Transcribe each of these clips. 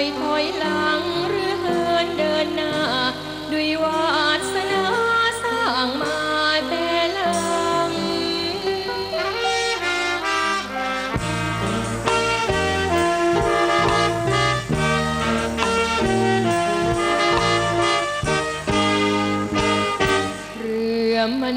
อยถอยหลังหรือเฮินเดินหน้า ด้วยวาสนาสร้างมาแต่ลังเรือมัน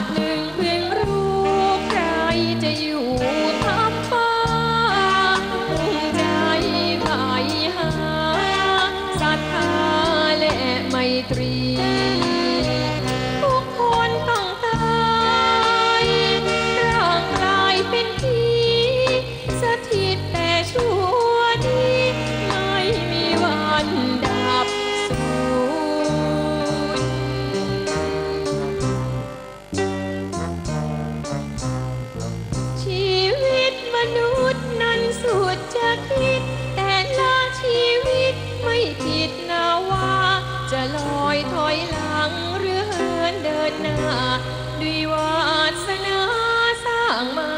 ติหนึ่งเพิ่งรู้ใครจะอยู่ทำบ้านใจไปหาศรัทธาและไมตรี ทุกคนต้องตายร่างกายเป็นทีสถิตแต่ชั่วนี้ไม่มีวัน อยถอยหลังเรือเหินเดินหน้าด้วยวาสนาสร้างมา